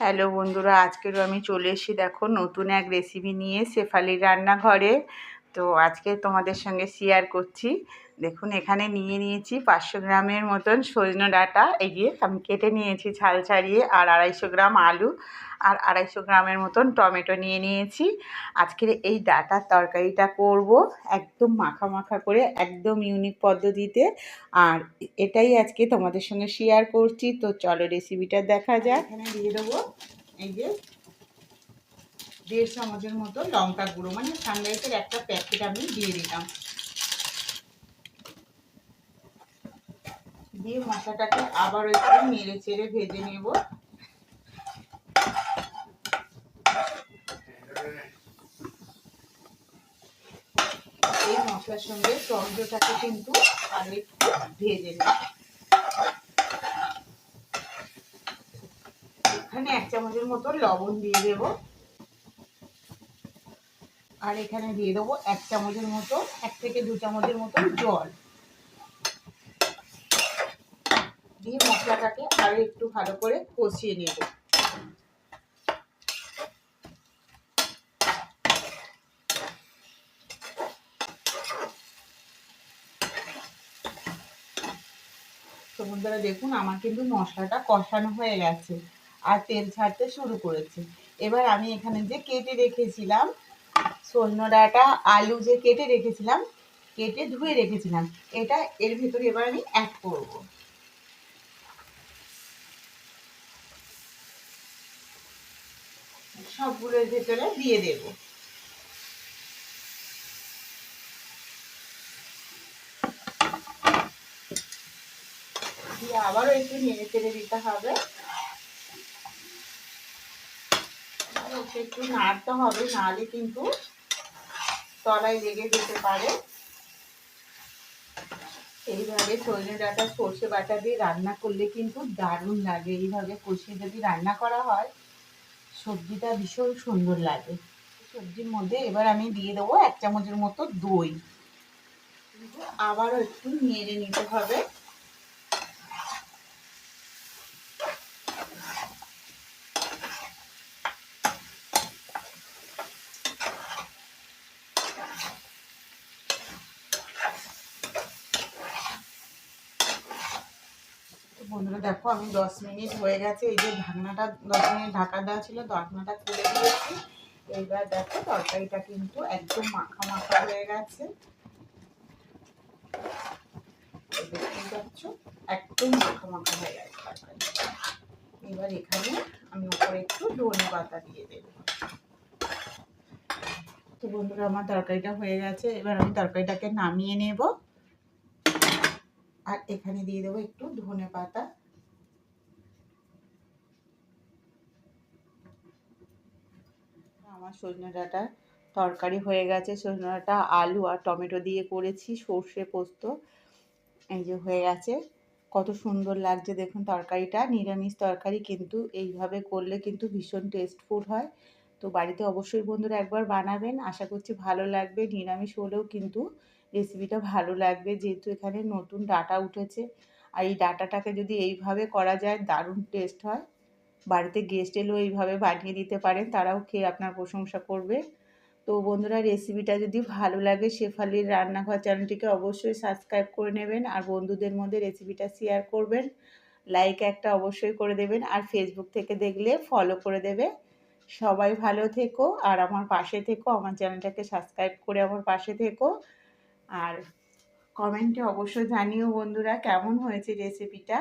Hello বন্ধুরা আজকেরও আমি চলে এসেছি দেখো নতুন এক রেসিপি নিয়ে শেফালির রান্নাঘরে। তো আজকে তোমাদের সঙ্গে শেয়ার করছি। দেখুন, এখানে নিয়ে নিয়েছি পাঁচশো গ্রামের মতন সজনে ডাঁটা। এগিয়ে আমি কেটে নিয়েছি ছাল ছাড়িয়ে আর আড়াইশো গ্রাম আলু আর আড়াইশো গ্রামের মতন টমেটো নিয়ে নিয়েছি। আজকের এই ডাটার তরকারিটা করব একদম মাখা মাখা করে, একদম ইউনিক পদ্ধতিতে। আর এটাই আজকে তোমাদের সঙ্গে শেয়ার করছি। তো চলো রেসিপিটা দেখা যাক। এখানে দিয়ে দেবো, এই যে দেড় চামচের মতো লঙ্কা গুঁড়ো মানে সানরাইসের একটা প্যাকেট আমি দিয়ে দিলাম। দিয়ে মশলাটাকে আবার একটু মেরে চেড়ে ভেজে নেব। এই মশলার সঙ্গে টমেটোটাকে কিন্তু আর একটু ভেজে নেব। এখানে এক চামচের মতো লবণ দিয়ে দেব। আর এখানে দিয়ে দেবো এক চামচের মতো, এক থেকে দু চামচের মতো জল। দিয়ে মশলাটাকে আরও একটু ভালো করে কষিয়ে নেব। দেখুন, আমার কিন্তু মশলাটা কষানো হয়ে গেছে আর তেল ছাড়তে শুরু করেছে। এবার আমি এখানে যে কেটে রেখেছিলাম সজনো আলু যে কেটে রেখেছিলাম, কেটে ধুয়ে রেখেছিলাম, এটা এর ভিতরে এবার আমি অ্যাড করব। সবগুলোর ভেতরে দিয়ে দেব। আবারও একটু নেড়ে চেড়ে দিতে হবে। একটু নাড়তে হবে, নাড়লে কিন্তু তলায় লেগে যেতে পারে। এইভাবে সজনে ডাটা, সর্ষে বাটা দিয়ে রান্না করলে কিন্তু দারুণ লাগে। এইভাবে কষিয়ে যদি রান্না করা হয়, সবজিটা ভীষণ সুন্দর লাগে। সবজির মধ্যে এবার আমি দিয়ে দেবো এক চামচের মতো দই। আবারও একটু নেড়ে নিতে হবে। বন্ধুরা, দেখো আমি দশ মিনিট হয়ে গেছে। এই যে ঢাকনাটা, দশ মিনিট ঢাকা দেওয়া ছিল ঢাকনাটা খুলে দিয়েছি। এইবার দেখো তরকারিটা কিন্তু একদম মাখা মাখা হয়ে গেছে। একদম মাখা মাখা হয়ে গেছে এবার এখানে আমি উপরে একটু ধনে পাতা দিয়ে দেব। তো বন্ধুরা, আমার তরকারিটা হয়ে গেছে। এবার আমি তরকারিটাকে নামিয়ে নেব। আর এখানে দিয়ে দেবো একটু ধনে পাতা। আমার সজনে ডাঁটা তরকারি হয়ে গেছে। সজনে ডাঁটা আলু আর টমেটো দিয়ে করেছি, সর্ষে পোস্ত। এই যে হয়ে গেছে। কত সুন্দর লাগছে দেখুন তরকারিটা। নিরামিষ তরকারি কিন্তু এইভাবে করলে কিন্তু ভীষণ টেস্টফুল হয়। তো বাড়িতে অবশ্যই বন্ধুরা একবার বানাবেন। আশা করছি ভালো লাগবে। নিরামিষ হলেও কিন্তু রেসিপিটা ভালো লাগবে। যেহেতু এখানে নতুন ডাটা উঠেছে, আর এই ডাটাটাকে যদি এইভাবে করা যায়, দারুণ টেস্ট হয়। বাড়িতে গেস্ট এলেও এইভাবে বানিয়ে দিতে পারেন, তারাও খেয়ে আপনার প্রশংসা করবে। তো বন্ধুরা রেসিপিটা যদি ভালো লাগে, শেফালির রান্নাঘর চ্যানেলটিকে অবশ্যই সাবস্ক্রাইব করে নেবেন, আর বন্ধুদের মধ্যে রেসিপিটা শেয়ার করবেন। লাইক একটা অবশ্যই করে দেবেন, আর ফেসবুক থেকে দেখলে ফলো করে দেবে। সবাই ভালো থেকো, আর আমার পাশে থেকো, আমার চ্যানেলটাকে সাবস্ক্রাইব করে আমার পাশে থেকো। আর কমেন্টে অবশ্যই জানিও বন্ধুরা কেমন হয়েছে রেসিপিটা